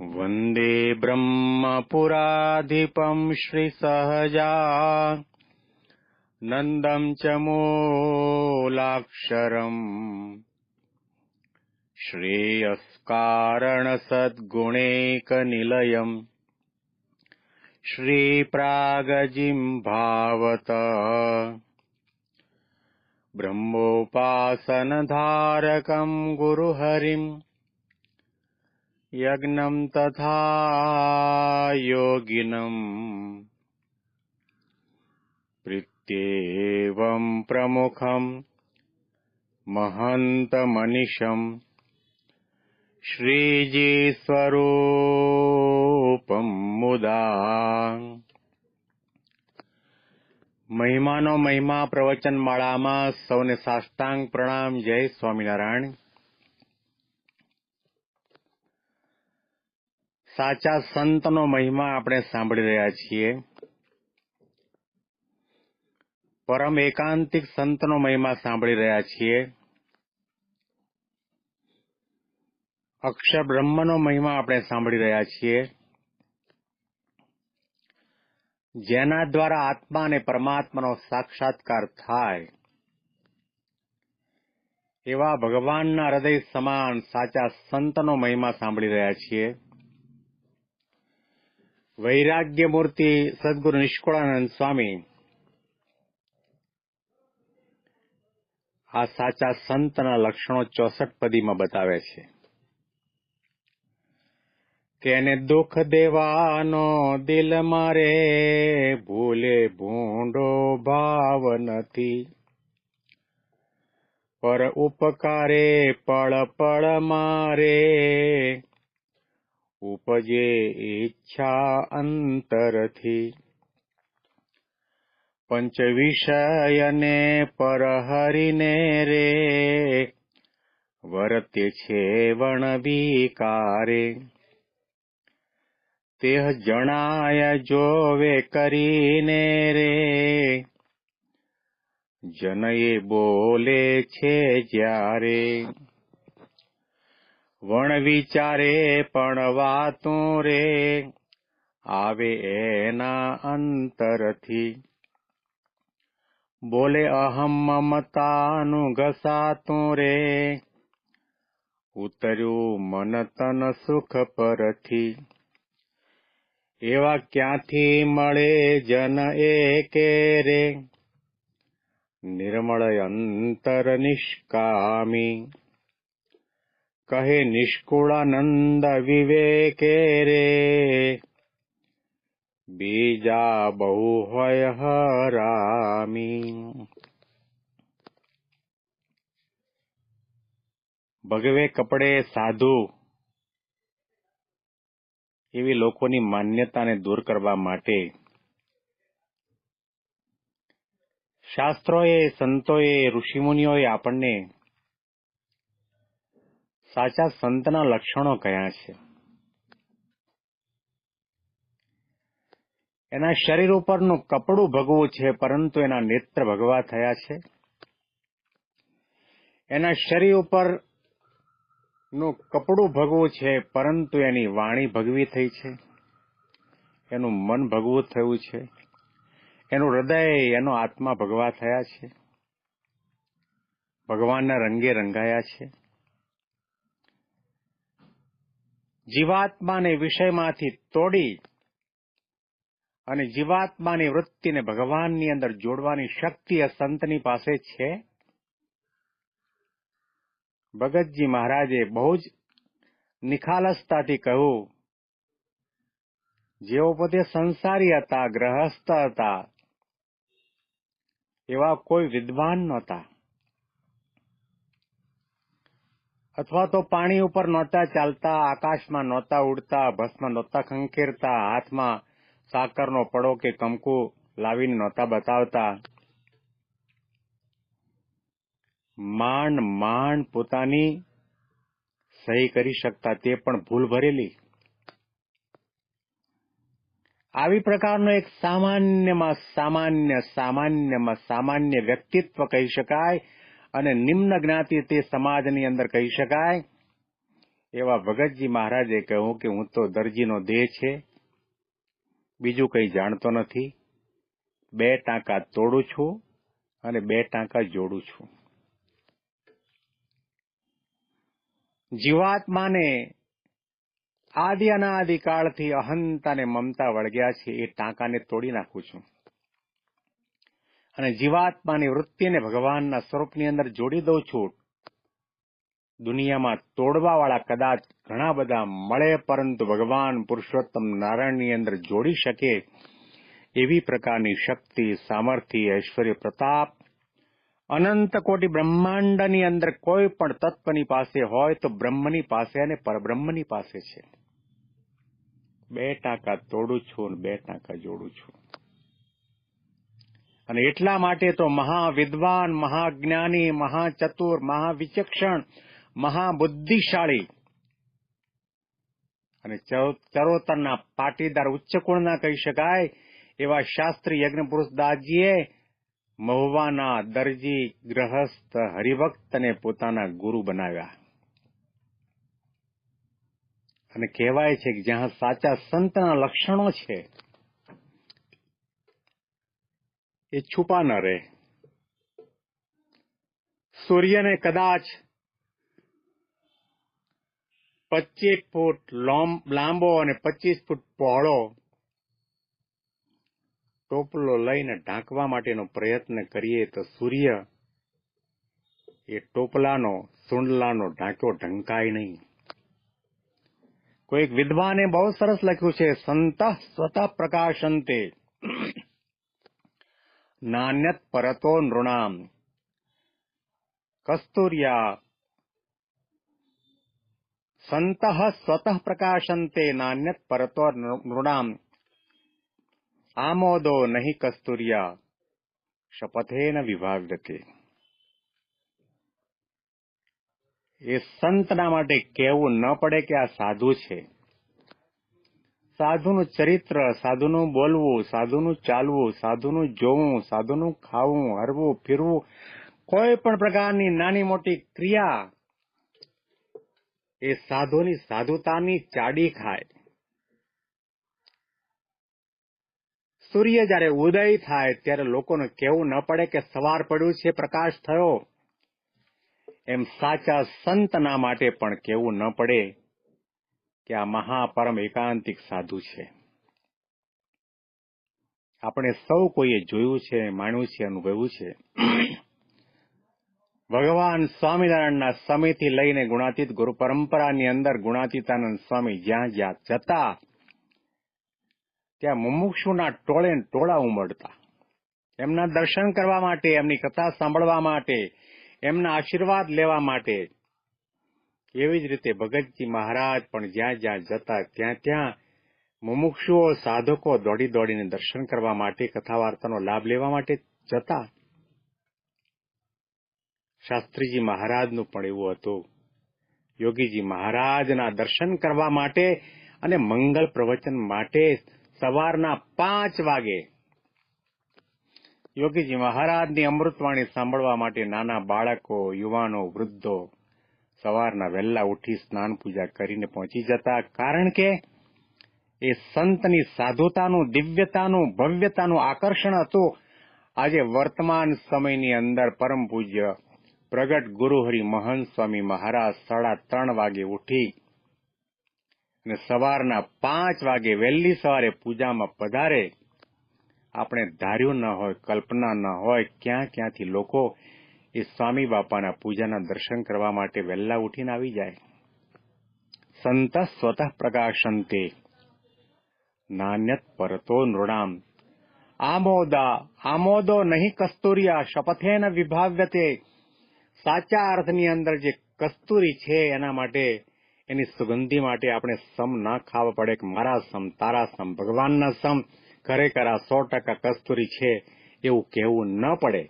वन्दे ब्रह्मपुराधिपम् श्रीसहजा नन्दम् च मूलाक्षरम्। श्रेयस्कारणसद्गुणैकनिलयम्। श्रीप्रागजिम्भावत। ब्रह्मोपासनधारकम् गुरुहरिम् यज्ञम् तथा योगिनम् प्रीत्येवम् प्रमुखम् महन्तमनिशम् શ્રીજી મુદા મહિમાનો મહિમા પ્રવચન માળામાં સૌને સાષ્ટાંગ પ્રણામ જય સ્વામિનારાયણ સાચા સંતનો મહિમા આપણે સાંભળી રહ્યા છીએ. પરમ એકાંતિક સંતનો મહિમા સાંભળી રહ્યા છીએ. અક્ષર બ્રહ્મનો મહિમા આપણે સાંભળી રહ્યા છીએ. જેના દ્વારા આત્મા અને પરમાત્માનો સાક્ષાત્કાર થાય. એવા ભગવાનના હૃદય સમાન સાચા સંતનો મહિમા સાંભળી રહ્યા છીએ. મૂર્તિ સદગુરુ નિષ્કુળાનંદ સ્વામી આ સાચા સંતના લક્ષણો ચોસઠ પદીમાં બતાવે છે તેને દુઃખ દેવાનો દિલ મારે ભૂલે ભૂંડો ભાવ નથી પર ઉપકારે પળ પળ મારે ઉપજે ઈચ્છા અંતરથી પંચ વિષયને પરહરીને રે વર્તે છે વણવિકારે તે જણાય જોવે કરીને રે જનયે બોલે છે જ્યારે વણ વિચારે પણ વાતું રે. આવે એના અંતરથી. બોલે અહમ મમતાનું ઘસાતું રે. ઉતર્યું મન તન સુખ પરથી. એવા ક્યાંથી મળે જન એકે રે? નિર્મળ અંતર નિષ્કામી. કહે નિષ્કુળાનંદ વિવેકે રે. બીજા બહુ હોય હરામી. ભગવે કપડે સાધુ એવી લોકોની માન્યતાને દૂર કરવા માટે શાસ્ત્રોએ, સંતોએ, ઋષિમુનિઓએ આપણને સાચા સંતના લક્ષણો કયા છે? એના શરીર ઉપરનું કપડું ભગવું છે, પરંતુ એના નેત્ર ભગવા થયા છે. એના શરીર ઉપરનું કપડું ભગવું છે, પરંતુ એની વાણી ભગવી થઈ છે. એનું મન ભગવું થયું છે. એનું હૃદય, એનો આત્મા ભગવા થયા છે. ભગવાનના રંગે રંગાયા છે. જીવાત્માને વિષયમાંથી તોડી અને જીવાત્માની વૃત્તિને ભગવાનની અંદર જોડવાની શક્તિ આ સંતની પાસે છે? ભગતજી મહારાજે બહુ જ નિખાલસતાથી કહ્યું જેઓ પોતે સંસારી હતા, ગ્રહસ્થ હતા, એવા કોઈ વિદ્વાન નહોતા. અથવા તો પાણી ઉપર નહોતા ચાલતા, આકાશમાં નહોતા ઉડતા, ભસ્મ નહોતા ખંખેરતા, હાથમાં સાકરનો પડો કે કંકુ લાવીને નહોતા બતાવતા. માંડ માંડ પોતાની સહી કરી શકતા, તે પણ ભૂલ ભરેલી. આવી પ્રકારનો એક સામાન્યમાં સામાન્ય સામાન્યમાં સામાન્ય વ્યક્તિત્વ કહી શકાય અને નિમ્ન જ્ઞાતિ તે સમાજની અંદર કહી શકાય. એવા ભગતજી મહારાજે કહ્યું કે હું તો દરજીનો દેહ છે. બીજું કંઈ જાણતો નથી. બે ટાંકા તોડું છું અને બે ટાંકા જોડું છું. જીવાત્માને આદિ અનાદિકાળથી અહંતા અને મમતા વળગ્યા છે. એ ટાંકાને તોડી નાખું છું. અને જીવાત્માની વૃત્તિને ભગવાનના સ્વરૂપની અંદર જોડી દઉં છું. દુનિયામાં તોડવાવાળા કદાચ ઘણા બધા મળે, પરંતુ ભગવાન પુરુષોત્તમ નારાયણની અંદર જોડી શકે એવી પ્રકારની શક્તિ, સામર્થ્ય, ઐશ્વર્ય, પ્રતાપ. અનંત કોટી બ્રહ્માંડની અંદર કોઈ પણ તત્વની પાસે હોય તો બ્રહ્મની પાસે અને પરબ્રહ્મની પાસે છે. બે ટાંકા તોડું છું અને બે ટાંકા જોડું છું. અને એટલા માટે તો મહાવિદ્વાન, મહાજ્ઞાની, મહાચતુર, મહાવિચક્ષણ, મહાબુદ્ધિશાળી અને ચરોતરના પાટીદાર ઉચ્ચ કુળના કહી શકાય એવા શાસ્ત્રી યજ્ઞપુરુષ દાસજીએ મહુવાના દરજી ગ્રહસ્થ હરિભક્તને પોતાના ગુરુ બનાવ્યા. અને કહેવાય છે કે જ્યાં સાચા સંતના લક્ષણો છે એ છુપા ન રહે. સૂર્યને કદાચ પચીસ ફૂટ લાંબો અને પચીસ ફૂટ પહોળો ટોપલો લઈને ઢાંકવા માટેનો પ્રયત્ન કરીએ તો સૂર્ય એ ટોપલાનો, સુંડલાનો ઢાંક્યો ઢંકાય નહીં. કોઈક વિદ્વાને બહુ સરસ લખ્યું છે, સંત સ્વતઃ પ્રકાશંતે. નાન્યત પરતો નૃણામ કસ્તુર્યા સંત સ્વતઃ પ્રકાશંતે નાન્યત પરતો નૃણામ આમોદો નહીં કસ્તુર્યા શપથેન વિભાવ્યતે એ સંતના માટે કહેવું ન પડે કે આ સાધુ છે સાધુનું ચરિત્ર, સાધુનું બોલવું, સાધુનું ચાલવું, સાધુનું જોવું, સાધુનું ખાવું, હરવું, ફિરવું, કોઈ પણ પ્રકારની નાની મોટી ક્રિયા એ સાધુની સાધુતાની ચાડી ખાય. સૂર્ય જ્યારે ઉદય થાય ત્યારે લોકોને કેવું ન પડે કે સવાર પડ્યું છે, પ્રકાશ થયો. એમ સાચા સંતના માટે પણ કેવું ન પડે. કે આ મહાપરમ એકાંતિક સાધુ છે. આપણે સૌ કોઈએ જોયું છે, માણ્યું છે, અનુભવ્યું છે. ભગવાન સ્વામિનારાયણના સમયથી લઈને ગુણાતીત ગુરુ પરંપરાની અંદર ગુણાતીતાનંદ સ્વામી જ્યાં જ્યાં જતા, ત્યાં મુમુક્ષુના ટોળે ટોળા ઉમડતા એમના દર્શન કરવા માટે, એમની કથા સાંભળવા માટે, એમના આશીર્વાદ લેવા માટે એવી જ રીતે ભગતજી મહારાજ પણ જ્યાં જ્યાં જતા, ત્યાં ત્યાં મુમુક્ષુઓ, સાધકો દોડી દોડીને દર્શન કરવા માટે કથા વાર્તાનો લાભ લેવા માટે જતા. શાસ્ત્રીજી મહારાજનું પણ એવું હતું. યોગીજી મહારાજના દર્શન કરવા માટે અને મંગલ પ્રવચન માટે સવારના પાંચ વાગે યોગીજી મહારાજની અમૃતવાણી સાંભળવા માટે નાના બાળકો, યુવાનો, વૃદ્ધો સવારના વહેલા ઉઠી સ્નાન પૂજા કરીને પહોંચી જતા, કારણ કે એ સંતની સાધુતાનું, દિવ્યતાનું, ભવ્યતાનું આકર્ષણ હતું. આજે વર્તમાન સમયની અંદર પરમ પૂજ્ય પ્રગટ ગુરુહરિ મહંત સ્વામી મહારાજ સાડા ત્રણ વાગે ઉઠી અને સવારના પાંચ વાગે વહેલી સવારે પૂજામાં પધારે. આપણે ધાર્યું ન હોય, કલ્પના ન હોય, ક્યાં ક્યાંથી લોકો એ સ્વામી બાપાના પૂજાના દર્શન કરવા માટે વહેલા ઉઠીને આવી જાય. સંત સ્વતઃ પ્રકાશંતે, નાન્યત પરતો નૃણામ. આમોદા, આમોદો નહીં કસ્તુરિયા, શપથેન વિભાવ્યતે. સાચા અર્થની અંદર જે કસ્તુરી છે એના માટે, એની સુગંધી માટે આપણે સમ ના ખાવા પડે કે મારા સમ, તારા સમ, ભગવાનના સમ. ખરેખર આ સો ટકા કસ્તુરી છે એવું કહેવું ન પડે.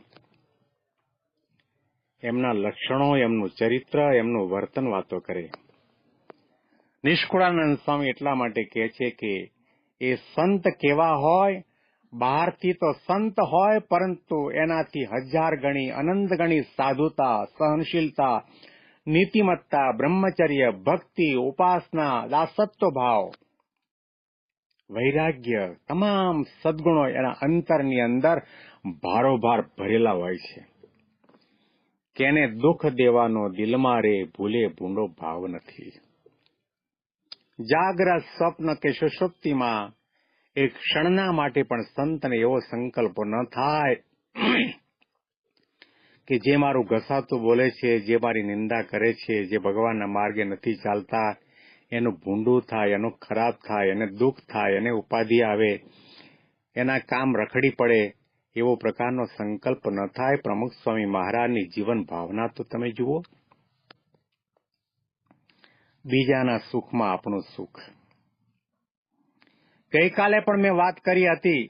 એમના લક્ષણો, એમનું ચરિત્ર, એમનું વર્તન વાતો કરે. નિષ્કુળાનંદ સ્વામી એટલા માટે કહે છે કે એ સંત કેવા હોય, બહારથી તો સંત હોય, પરંતુ એનાથી હજાર ગણી અનંત ગણી સાધુતા, સહનશીલતા, નીતિમત્તા, બ્રહ્મચર્ય, ભક્તિ, ઉપાસના, દાસત્વ ભાવ, વૈરાગ્ય તમામ સદગુણો એના અંતરની અંદર ભારોભાર ભરેલા હોય છે. કેને દુઃખ દેવાનો દિલમાં રે ભૂલે ભૂંડો ભાવ નથી. જાગ્રત સ્વપ્ન કે સુષુપ્તિમાં એક ક્ષણના માટે પણ સંતને એવો સંકલ્પ ન થાય કે જે મારું ઘસાતું બોલે છે, જે મારી નિંદા કરે છે, જે ભગવાનના માર્ગે નથી ચાલતા, એનું ભૂંડું થાય, એનું ખરાબ થાય, એને દુઃખ થાય, એને ઉપાધિ આવે, એના કામ રખડી પડે એવો પ્રકારનો સંકલ્પ ન થાય. પ્રમુખ સ્વામી મહારાજની જીવન ભાવના તો તમે જુઓ. બીજાના સુખમાં આપણું સુખ. ગઈકાલે પણ મેં વાત કરી હતી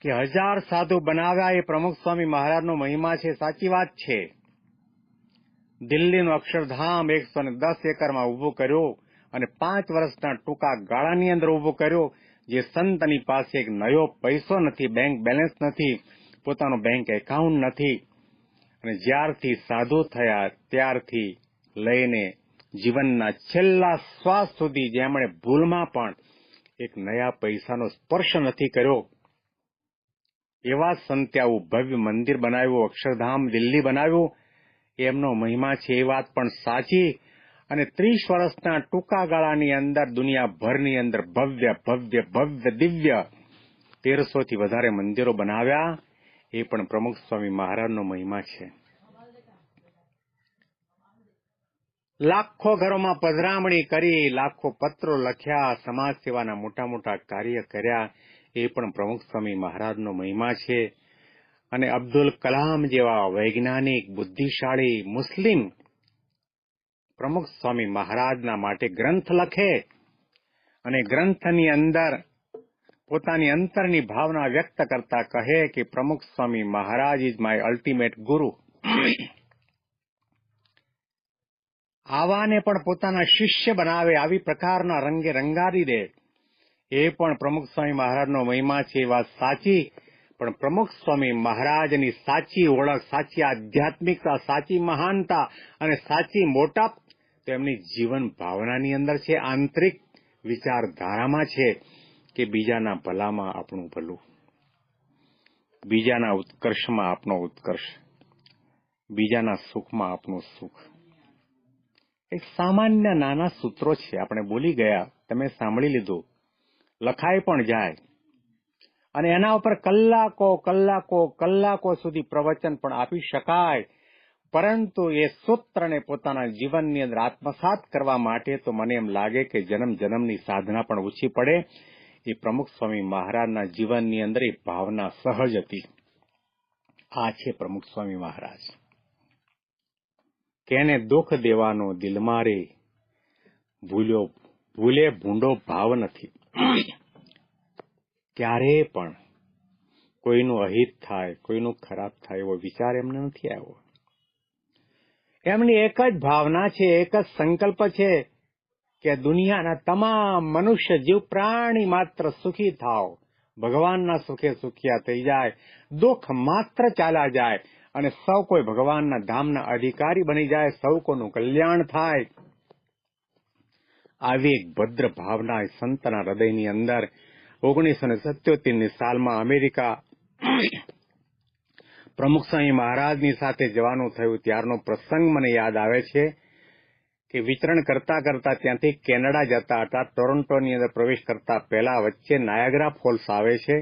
કે હજાર સાધુ બનાવ્યા એ પ્રમુખ સ્વામી મહારાજનો મહિમા છે. સાચી વાત છે. દિલ્હીનું અક્ષરધામ એકસો ને દસ એકરમાં ઉભું કર્યો અને પાંચ વર્ષના ટૂંકા ગાળાની અંદર ઉભું કર્યું. જે સંતની પાસે એક નયો પૈસો નથી બેંક બેલેન્સ નથી, પોતાનું બેંક એકાઉન્ટ નથી, અને જ્યારથી સાધુ થયા ત્યારથી લઈને જીવનના છેલ્લા શ્વાસ સુધી જેમણે ભૂલમાં પણ એક નયા પૈસાનો સ્પર્શ નથી કર્યો, એવા સંતે આવું ભવ્ય મંદિર બનાવ્યું, અક્ષરધામ દિલ્હી બનાવ્યું, એમનો મહિમા છે એ વાત પણ સાચી. અને ત્રીસ વર્ષના ટૂંકા ગાળાની અંદર દુનિયાભરની અંદર ભવ્ય ભવ્ય ભવ્ય, દિવ્ય તેરસો થી વધારે મંદિરો બનાવ્યા. એ પણ પ્રમુખ સ્વામી મહારાજનો મહિમા છે. લાખો ઘરોમાં પધરામણી કરી, લાખો પત્રો લખ્યા સમાજ સેવાના મોટા મોટા કાર્ય કર્યા. એ પણ પ્રમુખ સ્વામી મહારાજનો મહિમા છે. અને અબ્દુલ કલામ જેવા વૈજ્ઞાનિક, બુદ્ધિશાળી, મુસ્લિમ પ્રમુખ સ્વામી મહારાજના માટે ગ્રંથ લખે અને ગ્રંથની અંદર પોતાની અંતરની ભાવના વ્યક્ત કરતા કહે કે Pramukh Swami Maharaj is my ultimate guru. આવાને પણ પોતાના શિષ્ય બનાવે આવી પ્રકારના રંગે રંગારી દે. એ પણ પ્રમુખ સ્વામી મહારાજનો મહિમા છે, એ વાત સાચી. પણ પ્રમુખ સ્વામી મહારાજની સાચી ઓળખ, સાચી આધ્યાત્મિકતા, સાચી મહાનતા અને સાચી મોટા તો એમની જીવન ભાવનાની અંદર છે, આંતરિક વિચારધારામાં છે કે બીજાના ભલામાં આપણું ભલું. બીજાના ઉત્કર્ષમાં આપણો ઉત્કર્ષ. બીજાના સુખમાં આપણું સુખ. એક સામાન્ય નાના સૂત્રો છે, આપણે બોલી ગયા, તમે સાંભળી લીધું. લખાઈ પણ જાય. અને એના ઉપર કલાકો કલાકો કલાકો સુધી પ્રવચન પણ આપી શકાય. પરંતુ એ સૂત્રને પોતાના જીવનની અંદર આત્મસાત કરવા માટે તો મને એમ લાગે કે જન્મ જન્મની સાધના પણ ઓછી પડે. એ પ્રમુખ સ્વામી મહારાજના જીવનની અંદર એ ભાવના સહજ હતી. આ છે પ્રમુખ સ્વામી મહારાજ. કેને દુઃખ દેવાનો દિલમાં રે ભૂલ્યો, ભૂલે ભૂંડો ભાવ નથી. ક્યારે પણ કોઈનું અહિત થાય, કોઈનું ખરાબ થાય એવો વિચાર એમને નથી આવ્યો. એમની એક જ ભાવના છે, એક જ સંકલ્પ છે કે દુનિયાના તમામ મનુષ્ય જીવ પ્રાણી માત્ર સુખી થાવ ભગવાનના સુખે સુખિયા થઈ જાય, દુઃખ માત્ર ચાલ્યા જાય અને સૌ કોઈ ભગવાનના ધામના અધિકારી બની જાય, સૌ કોનું કલ્યાણ થાય. આવી એક ભદ્ર ભાવના સંતના હૃદયની અંદર ઓગણીસો ને સત્યોતેરની સાલમાં અમેરિકા પ્રમુખ સ્વામી મહારાજની સાથે જવાનું થયું. ત્યારનો પ્રસંગ મને યાદ આવે છે કે વિતરણ કરતા કરતા ત્યાંથી કેનેડા જતા હતા. ટોરોન્ટોની અંદર પ્રવેશ કરતા પહેલા વચ્ચે નાયાગ્રા ફોલ્સ આવે છે.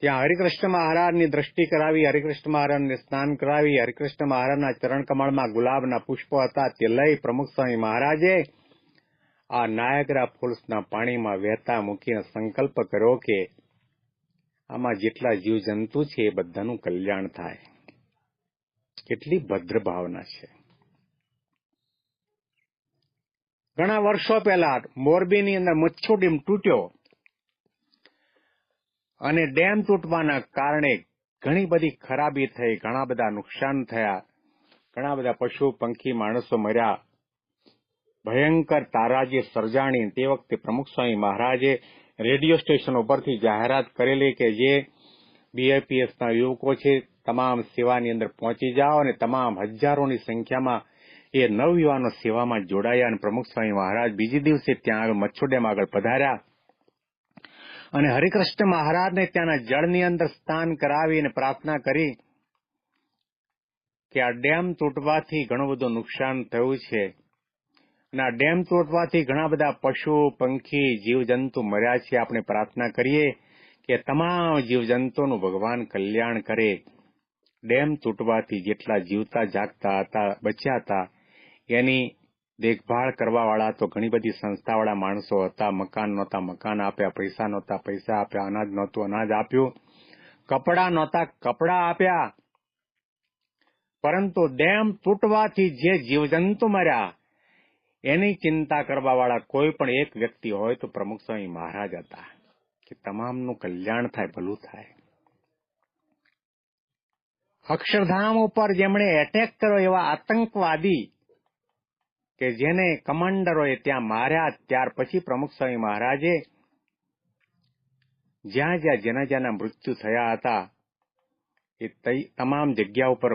ત્યાં હરિકૃષ્ણ મહારાજની દ્રષ્ટિ કરાવી, હરિકૃષ્ણ મહારાજને સ્નાન કરાવી, હરિકૃષ્ણ મહારાજના ચરણ કમળમાં ગુલાબના પુષ્પો હતા. તે લઈ પ્રમુખ સ્વામી મહારાજે આ નાયગ્રા ફોલ્સના પાણીમાં વહેતા મૂકીને સંકલ્પ કર્યો કે આમાં જેટલા જીવજંતુ છે એ બધાનું કલ્યાણ થાય. કેટલી ભદ્ર ભાવના છે. ઘણા વર્ષો પહેલા મોરબીની અંદર મચ્છુ ડેમ તૂટ્યો અને ડેમ તૂટવાના કારણે ઘણી બધી ખરાબી થઈ, ઘણા બધા નુકસાન થયા, ઘણા બધા પશુ, પંખી, માણસો મર્યા. ભયંકર તારાજી, સર્જાણી તે વખતે પ્રમુખ સ્વામી મહારાજે રેડિયો સ્ટેશન ઉપરથી જાહેરાત કરેલી કે જે બીઆઈપીએસના યુવકો છે, તમામ સેવાની અંદર પહોંચી જાઓ અને તમામ હજારોની સંખ્યામાં એ નવયુવાનો સેવામાં જોડાયા અને પ્રમુખ સ્વામી મહારાજ બીજી દિવસે ત્યાં આગળ મચ્છુ ડેમ આગળ પધાર્યા. અને હરિકૃષ્ણ મહારાજને ત્યાંના જળની અંદર સ્નાન કરાવી અને પ્રાર્થના કરી કે આ ડેમ તૂટવાથી ઘણું બધું નુકસાન થયું છે. આ ડેમ તૂટવાથી ઘણા બધા પશુ, પંખી, જીવજંતુ મર્યા છે. આપણે પ્રાર્થના કરીએ કે તમામ જીવજંતુનું ભગવાન કલ્યાણ કરે. ડેમ તૂટવાથી જેટલા જીવતા જાગતા હતા, બચ્યા હતા, એની દેખભાળ કરવા વાળા તો ઘણી બધી સંસ્થાવાળા માણસો હતા. મકાન નહોતા, મકાન આપ્યા, પૈસા નહોતા, પૈસા આપ્યા, અનાજ નહોતું, અનાજ આપ્યું. કપડા નહોતા, કપડા આપ્યા. પરંતુ ડેમ તૂટવાથી જે જીવજંતુ મર્યા એની ચિંતા કરવા વાળા કોઈ પણ એક વ્યક્તિ હોય તો પ્રમુખ સ્વામી મહારાજ હતા કે તમામનું કલ્યાણ થાય, ભલું થાય. અક્ષરધામ ઉપર જેમણે એટેક કર્યો એવા આતંકવાદી કે જેને કમાન્ડરોએ ત્યાં માર્યા ત્યાર પછી પ્રમુખ સ્વામી મહારાજે જ્યાં જ્યાં જેના જેના મૃત્યુ થયા હતા, એ તમામ જગ્યા ઉપર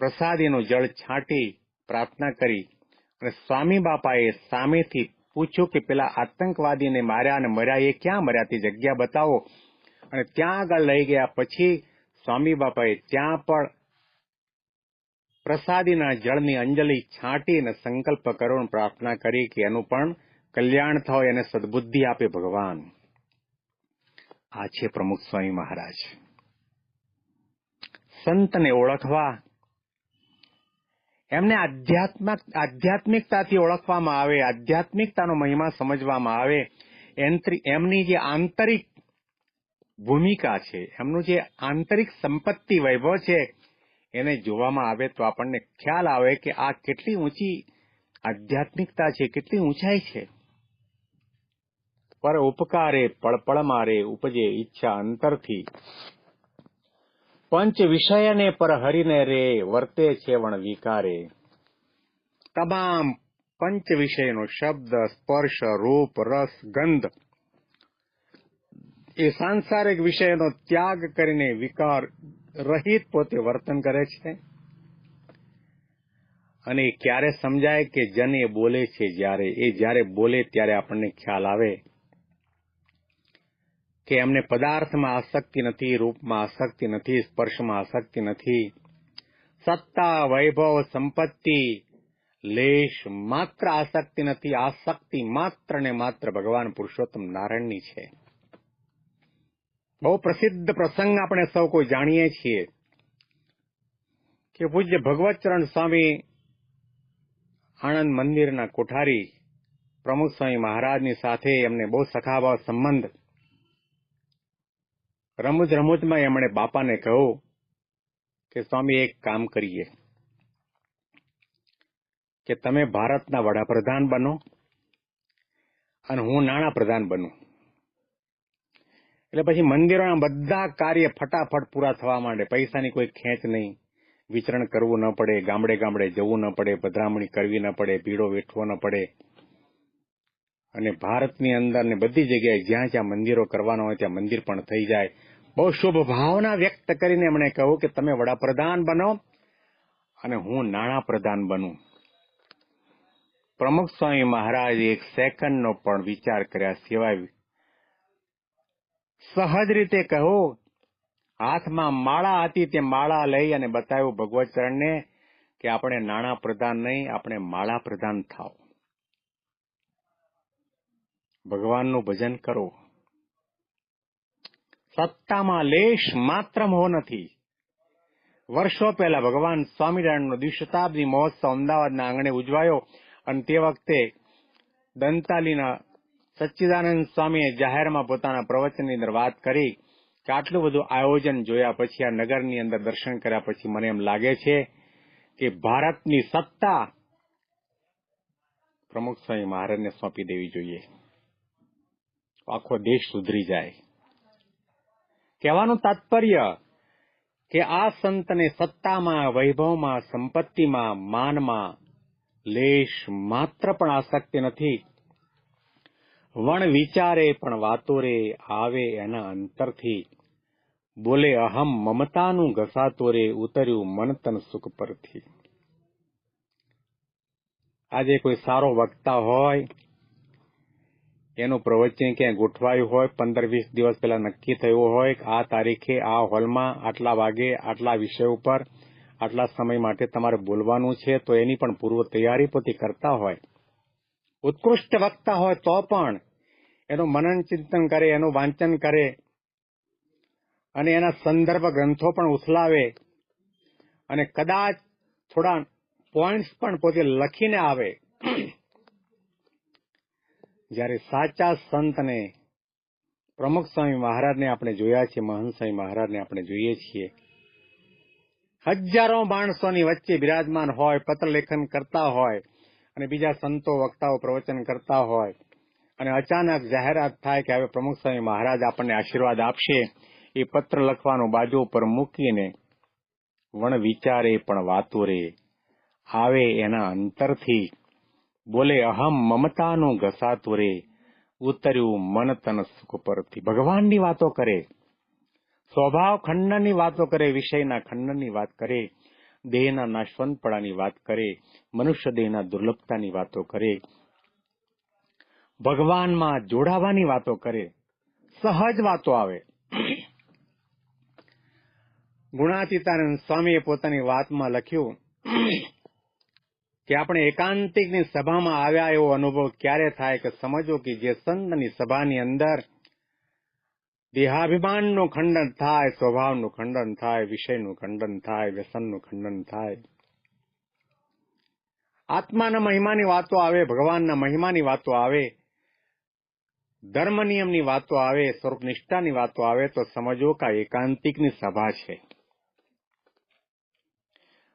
પ્રસાદીનું જળ છાંટી પ્રાર્થના કરી. અને સ્વામી બાપાએ સામેથી પૂછ્યું કે પેલા આતંકવાદીને માર્યા અને મર્યા એ ક્યાં મર્યા? તે જગ્યા બતાવો. અને ત્યાં આગળ લઈ ગયા. પછી સ્વામી બાપાએ ત્યાં પણ પ્રસાદીના જળની અંજલિ છાંટી અને સંકલ્પ કરો પ્રાર્થના કરી કે એનું પણ કલ્યાણ થાય અને સદબુદ્ધિ આપે ભગવાન. આ છે પ્રમુખ સ્વામી મહારાજ. સંતને ઓળખવા એમને આધ્યાત્મિક, આધ્યાત્મિકતાથી ઓળખવામાં આવે, આધ્યાત્મિકતાનો મહિમા સમજવામાં આવે. એમની જે આંતરિક ભૂમિકા છે, એમનું જે આંતરિક સંપત્તિ વૈભવ છે, એને જોવામાં આવે તો આપણને ખ્યાલ આવે કે આ કેટલી ઊંચી આધ્યાત્મિકતા છે, કેટલી ઊંચાઈ છે. પર ઉપકારે પળપળ મારે ઉપજે ઈચ્છા અંતરથી પંચ વિષયને પર હરીને રે, વર્તે છે વણ વિકારે. તમામ પંચ વિષયનો શબ્દ, સ્પર્શ, રૂપ, રસ, ગંધ એ સાંસારિક વિષયનો ત્યાગ કરીને વિકાર રહિત પોતે વર્તન કરે છે. અને ક્યારે સમજાય કે જન એ બોલે છે જ્યારે? એ જ્યારે બોલે ત્યારે આપણને ખ્યાલ આવે. કે એમને પદાર્થમાં આસક્તિ નથી, રૂપમાં આસક્તિ નથી, સ્પર્શમાં આસક્તિ નથી. સત્તા, વૈભવ, સંપત્તિ, લેશ માત્ર આસક્તિ નથી, આસક્તિ માત્ર ને માત્ર ભગવાન પુરુષોત્તમ નારાયણની છે. બહુ પ્રસિદ્ધ પ્રસંગ આપણે સૌ કોઈ જાણીએ છીએ કે પૂજ્ય ભગવતચરણ સ્વામી આણંદ મંદિરના કોઠારી પ્રમુખ સ્વામી મહારાજની સાથે એમને બહુ સખાભાવ સંબંધ રમૂજ રમૂજમાં એમણે બાપાને કહ્યું કે, સ્વામી, એક કામ કરીએ કે તમે ભારતના વડાપ્રધાન બનો અને હું નાણાં પ્રધાન બનું. એટલે પછી મંદિરોના બધા કાર્ય ફટાફટ પૂરા થવા માંડે. પૈસાની કોઈ ખેંચ નહીં. વિચરણ કરવું ન પડે, ગામડે ગામડે જવું ન પડે પધરામણી કરવી ન પડે ભીડો વેઠવો ન પડે. અને ભારતની અંદર ને બધી જગ્યાએ જ્યાં જ્યાં મંદિરો કરવાના હોય ત્યાં મંદિર પણ થઈ જાય. બહુ શુભ ભાવના વ્યક્ત કરીને એમણે કહ્યું કે તમે વડાપ્રધાન બનો અને હું નાણાં પ્રધાન બનું. પ્રમુખ સ્વામી મહારાજ એક સેકન્ડનો પણ વિચાર કર્યા સિવાય સહજ રીતે કહો હાથમાં માળા હતી તે માળા લઈ અને બતાવ્યું ભગવત ચરણને કે આપણે નાણાં પ્રધાન નહીં, આપણે માળા પ્રધાન થાવ ભગવાનનું ભજન કરો. સત્તામાં લેશ માત્ર મોહ નથી. વર્ષો પહેલા ભગવાન સ્વામિનારાયણનો દ્વિશતાબ્દી મહોત્સવ અમદાવાદના આંગણે ઉજવાયો અને તે વખતે દંતાલીના સચ્ચિદાનંદ સ્વામીએ જાહેરમાં પોતાના પ્રવચનની અંદર વાત કરી કે આટલું બધું આયોજન જોયા પછી આ નગરની અંદર દર્શન કર્યા પછી મને એમ લાગે છે કે ભારતની સત્તા પ્રમુખ સ્વામી મહારાજને સોંપી દેવી જોઈએ. આખો દેશ સુધરી જાય. કહેવાનું તાત્પર્ય કે આ સંતને સત્તામાં, વૈભવમાં, સંપત્તિમાં, માનમાં લેશ માત્ર પણ આસક્તિ નથી. વણ વિચારે પણ વાતો રે આવે એના અંતરથી. બોલે, અહમ મમતાનું ઘસાતો રે ઉતર્યું મન તન સુખ પરથી. આજે કોઈ સારો વક્તા હોય એનું પ્રવચન ક્યાંય ગોઠવાયું હોય, પંદર વીસ દિવસ પહેલા નક્કી થયું હોય કે આ તારીખે આ હોલમાં આટલા વાગે, આટલા વિષય ઉપર, આટલા સમય માટે તમારે બોલવાનું છે, તો એની પણ પૂર્વ તૈયારી પોતે કરતા હોય. ઉત્કૃષ્ટ વક્તા હોય તો પણ એનું મનન ચિંતન કરે, એનું વાંચન કરે અને એના સંદર્ભ ગ્રંથો પણ ઉથલાવે અને કદાચ થોડા પોઈન્ટ્સ પણ પોતે લખીને આવે. જ્યારે સાચા સંતને, પ્રમુખ સ્વામી મહારાજને આપણે જોયા છીએ, મહંત સ્વામી મહારાજને આપણે જોઈએ છીએ. હજારો માણસોની વચ્ચે બિરાજમાન હોય, પત્ર લેખન કરતા હોય અને બીજા સંતો, વક્તાઓ પ્રવચન કરતા હોય અને અચાનક જાહેરાત થાય કે હવે પ્રમુખ સ્વામી મહારાજ આપણને આશીર્વાદ આપશે, એ પત્ર લખવાનું બાજુ ઉપર મૂકીને વણ વિચારે પણ વાતો રે. આવે એના અંતરથી બોલે, અહમ મમતાનો ઘસા રે. ઉતર્યું મન તન સુખ પરથી ભગવાનની વાતો કરે. સ્વભાવ ખંડનની વાતો કરે, વિષયના ખંડનની વાત કરે, દેહના નાશવંતપણાની વાત કરે, મનુષ્ય દેહના દુર્લભતાની વાતો કરે, ભગવાનમાં જોડાવાની વાતો કરે. સહજ વાતો આવે. ગુણાતીતાનંદ સ્વામીએ પોતાની વાતમાં લખ્યું કે આપણે એકાંતિકની સભામાં આવ્યા એવો અનુભવ ક્યારે થાય કે સમજો કે જે સંતની સભાની અંદર દેહાભિમાનનું ખંડન થાય, સ્વભાવનું ખંડન થાય, વિષયનું ખંડન થાય, વ્યસનનું ખંડન થાય. આત્માના મહિમાની વાતો આવે, ભગવાનના મહિમાની વાતો આવે ધર્મ નિયમની વાતો આવે સ્વરૂપ નિષ્ઠાની વાતો આવે, તો સમજો કે એકાંતિકની સભા છે.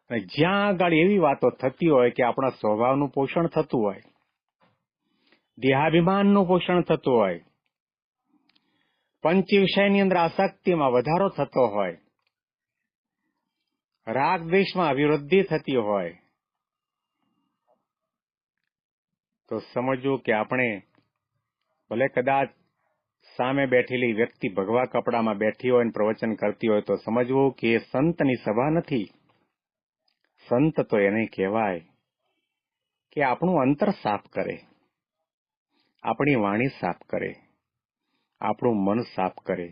અને જ્યાં આગળ એવી વાતો થતી હોય કે આપણા સ્વભાવનું પોષણ થતું હોય, દેહાભિમાનનું પોષણ થતું હોય, પંચ વિષયની અંદર આસક્તિમાં વધારો થતો હોય, રાગ દ્વેષમાં અભિવૃદ્ધિ થતી હોય, તો સમજવું કે આપણે ભલે કદાચ સામે બેઠેલી વ્યક્તિ ભગવા કપડામાં બેઠી હોય અને પ્રવચન કરતી હોય, તો સમજવું કે એ સંતની સભા નથી. સંત તો એને કહેવાય કે આપણું અંતર સાફ કરે, આપણી વાણી સાફ કરે, આપણું મન સાફ કરે,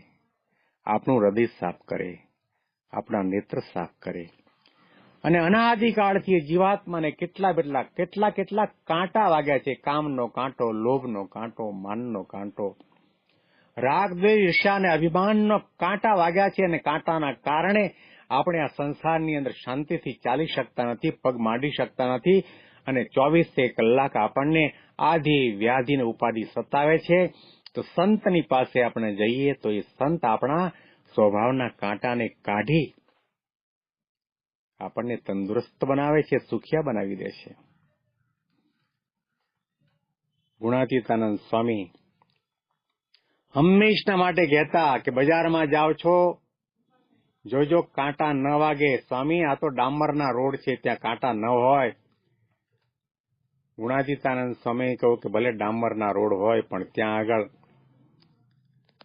આપણું હૃદય સાફ કરે, આપણા નેત્ર સાફ કરે. અને અનાદિકાળથી જીવાત્માને કેટલા કેટલા કેટલા કેટલા કાંટા વાગ્યા છે, કામનો કાંટો, લોભનો કાંટો, માનનો કાંટો. રાગ દ્વેષ ઈર્ષા અને અભિમાનનો કાંટા વાગ્યા છે અને કાંટાના કારણે આપણે આ સંસારની અંદર શાંતિથી ચાલી શકતા નથી, પગ માંડી શકતા નથી અને ચોવીસે કલાક આપણને આધિ વ્યાધિને ઉપાધિ સતાવે છે. તો સંતની પાસે આપણે જઈએ તો એ સંત આપણા સ્વભાવના કાંટાને કાઢી આપણને તંદુરસ્ત બનાવે છે, સુખિયા બનાવી દે છે. ગુણાતીતાનંદ સ્વામી, હંમેશના માટે કહેતા કે બજારમાં જાઓ છો જોજો કાંટા ન વાગે, સ્વામી, આ તો ડામરના રોડ છે, ત્યાં કાંટા ન હોય. ગુણાતીતાનંદ સ્વામી કહ્યું કે ભલે ડામરના રોડ હોય, પણ ત્યાં આગળ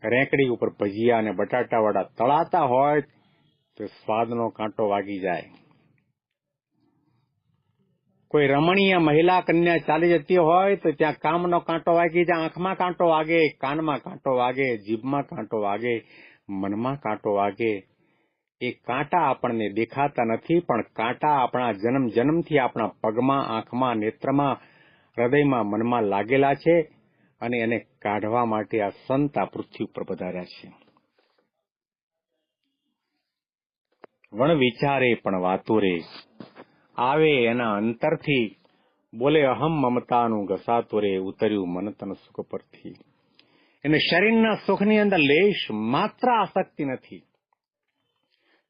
રેંકડી ઉપર ભજીયા અને બટાટા વડા તળાતા હોય, તો સ્વાદનો કાંટો વાગી જાય. કોઈ રમણીય મહિલા કન્યા ચાલી જતી હોય, તો ત્યાં કામનો કાંટો વાગી જાય. આંખમાં કાંટો વાગે, કાનમાં કાંટો વાગે, જીભમાં કાંટો વાગે, મનમાં કાંટો વાગે. એ કાંટા આપણને દેખાતા નથી, પણ કાંટા આપણા જન્મ જન્મથી આપણા પગમાં, આંખમાં, નેત્રમાં, હૃદયમાં, મનમાં લાગેલા છે અને એને કાઢવા માટે આ સંત આ પૃથ્વી ઉપર પધાર્યા છે. વણ વિચારે પણ વાતો રે. આવે એના અંતરથી બોલે અહમ મમતાનું ઘસાતો રે, ઉતર્યું મન તન સુખ પરથી. એને શરીરના સુખની અંદર લેશ માત્ર આસક્તિ નથી.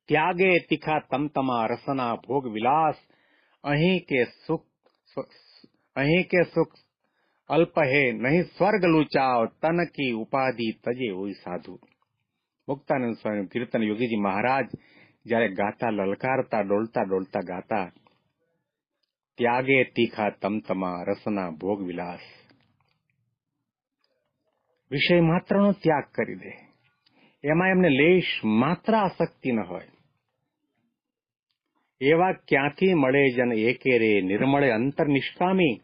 ત્યાગે તીખા તમતમા રસના ભોગ વિલાસ અહીં કે સુખ અહીં કે સુખ અલ્પ હે નહીં સ્વર્ગ લુચાવ તન કી ઉપાધિ તજે હોય સાધુ મુક્તાનંદ સ્વામી કીર્તન યોગીજી મહારાજ જયારે ગાતા, લલકારતા, ડોલતા ડોલતા ગાતા, ત્યાગે તીખા તમતમા રસના ભોગ વિલાસ. વિષય માત્રનો ત્યાગ કરી દે. એમાં એમને લેશ માત્ર આસક્તિ ન હોય. એવા ક્યાંથી મળે જન એકે રે નિર્મળે અંતર નિષ્કામી?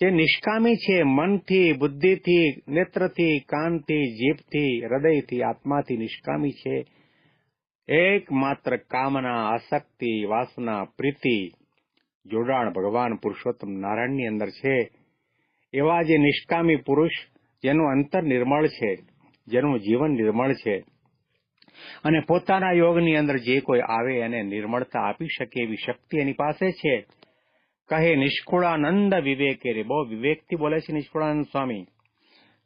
જે નિષ્કામી છે મનથી, બુદ્ધિથી, નેત્રથી, કાનથી, જીભથી, હૃદયથી, આત્માથી નિષ્કામી છે. એકમાત્ર કામના, આસક્તિ, વાસના, પ્રીતિ, જોડાણ ભગવાન પુરુષોત્તમ નારાયણની અંદર છે. એવા જે નિષ્કામી પુરુષ, જેનું અંતર નિર્મળ છે, જેનું જીવન નિર્મળ છે. અને પોતાના યોગની અંદર જે કોઈ આવે એને નિર્મળતા આપી શકે એવી શક્તિ એની પાસે છે. કહે, નિષ્કુળાનંદ વિવેકે રે. બહુ વિવેકથી બોલે છે નિષ્કુળાનંદ સ્વામી.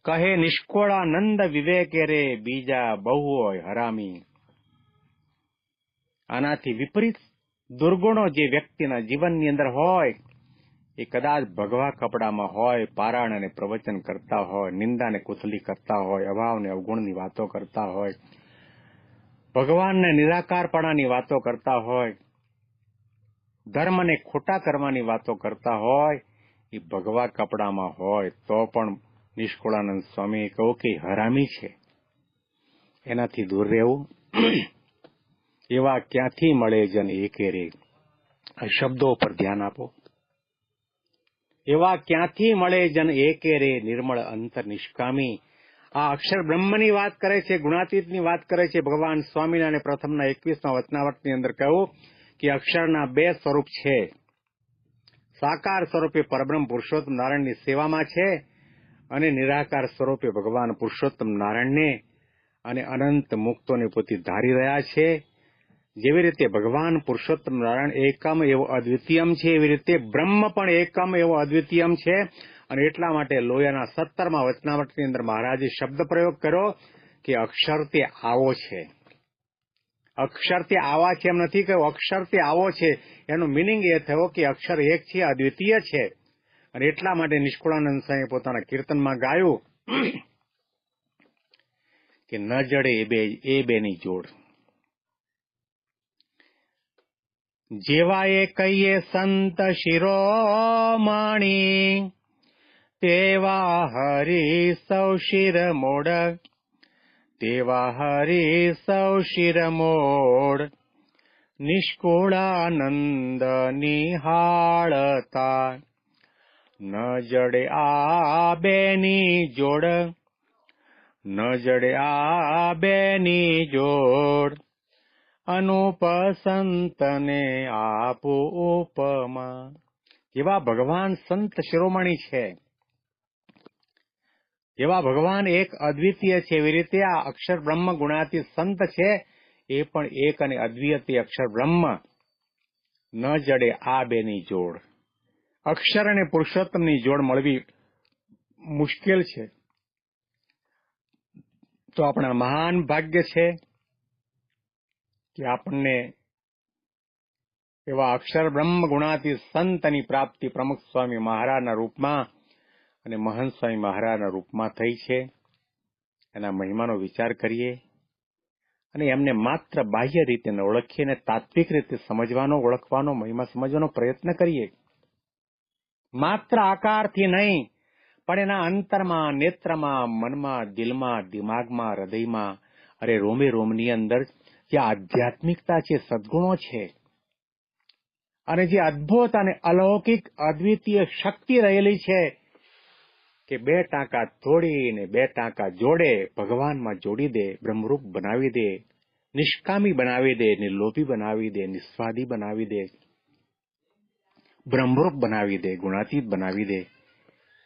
કહે, નિષ્કુળાનંદ વિવેકે રે, બીજા બહુ હોય હરામી. આનાથી વિપરીત દુર્ગુણો જે વ્યક્તિના જીવનની અંદર હોય, એ કદાચ ભગવા કપડામાં હોય, પારાયણ અને પ્રવચન કરતા હોય, નિંદા ને કુથલી કરતા હોય, અભાવ ને અવગુણની વાતો કરતા હોય ભગવાનને નિરાકારપણાની વાતો કરતા હોય, ધર્મને ખોટા કરવાની વાતો કરતા હોય, એ ભગવા કપડામાં હોય તો પણ નિષ્કુળાનંદ સ્વામીએ કહ્યું કે હરામી છે. એનાથી દૂર રહેવું. એવા ક્યાંથી મળે જન એકે રે? શબ્દો પર ધ્યાન આપો. એવા ક્યાંથી મળે જન એકે રે? નિર્મળ અંતર નિષ્કામી આ અક્ષર બ્રહ્મની વાત કરે છે, ગુણાતીતની વાત કરે છે. ભગવાન સ્વામિનારાયણ પ્રથમના એકવીસમાં વચનાવટની અંદર કહ્યું કે અક્ષરના બે સ્વરૂપ છે. સાકાર સ્વરૂપે પરબ્રહ્મ પુરુષોત્તમ નારાયણની સેવામાં છે અને નિરાકાર સ્વરૂપે ભગવાન પુરુષોત્તમ નારાયણને અને અનંત મુક્તોને પોતે ધારી રહ્યા છે. જેવી રીતે ભગવાન પુરુષોત્તમ નારાયણ એકમ એવો અદ્વિતીયમ છે, એવી રીતે બ્રહ્મ પણ એકમ એવો અદ્વિતીયમ છે. અને એટલા માટે લોયાના સત્તરમાં વચનાવટની અંદર મહારાજે શબ્દ પ્રયોગ કર્યો કે અક્ષર તે આવો છે. અક્ષર તે આવા છે એમ નથી કહ્યું. અક્ષર તે આવો છે. એનો મિનિંગ એ થયો કે અક્ષર એક છે, અદ્વિતીય છે. અને એટલા માટે નિષ્કુળાનંદ સ્વામી પોતાના કીર્તનમાં ગાયું કે ન જડે એ બે, એ બેની જોડ. જેવા એ કહીએ સંત શિરોમણી તેવા હરી સૌ શિર મોડ. તેવા હરી સૌ શિર મોડ. નિષ્કુળાનંદ નિહાળતા. ન જડે આ બેની જોડ. ન જડે આ બેની જોડ. અનુપ સંતને આપો ઉપમા. એવા ભગવાન સંત શિરોમણી છે. એવા ભગવાન એક અદ્વિતીય છે. એવી રીતે આ અક્ષર બ્રહ્મ ગુણાતી સંત છે. એ પણ એક અને અદ્વિતીય અક્ષર બ્રહ્મ. ન જડે આ બેની જોડ. અક્ષર અને પુરુષોત્તમની જોડ મળવી મુશ્કેલ છે. તો આપણા મહાન ભાગ્ય છે કે આપણને એવા અક્ષર બ્રહ્મ ગુણાતી સંતની પ્રાપ્તિ પ્રમુખ સ્વામી મહારાજના રૂપમાં અને મહંત સ્વામી મહારાજના રૂપમાં થઈ છે. એના મહિમાનો વિચાર કરીએ અને એમને માત્ર બાહ્ય રીતે ઓળખીએ અને તાત્વિક રીતે સમજવાનો, ઓળખવાનો, મહિમા સમજવાનો પ્રયત્ન કરીએ. માત્ર આકારથી નહીં, પણ એના અંતરમાં, નેત્રમાં, મનમાં, દિલમાં, દિમાગમાં, હૃદયમાં, અરે રોમે રોમની અંદર જે આધ્યાત્મિકતા છે, સદગુણો છે. અને જે અદ્ભુત અને અલૌકિક, અદ્વિતીય શક્તિ રહેલી છે કે બે ટાંકા તોડીને બે ટાંકા જોડે ભગવાનમાં જોડી દે, બ્રહ્મરૂપ બનાવી દે, નિષ્કામી બનાવી દે, નિર્લોભી બનાવી દે, નિસ્વાદી બનાવી દે, બ્રહ્મરૂપ બનાવી દે, ગુણાતીત બનાવી દે.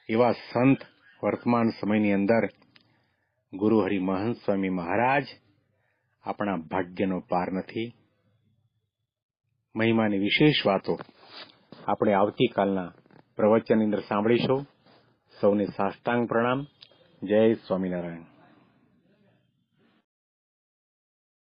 એવા સંત વર્તમાન સમયની અંદર ગુરુ હરિ સ્વામી મહારાજ આપણા ભાગ્યનો પાર નથી. મહિમાની વિશેષ વાતો આપણે આવતીકાલના પ્રવચનની અંદર સાંભળીશું. સૌને સાષ્ટાંગ પ્રણામ. જય સ્વામિનારાયણ.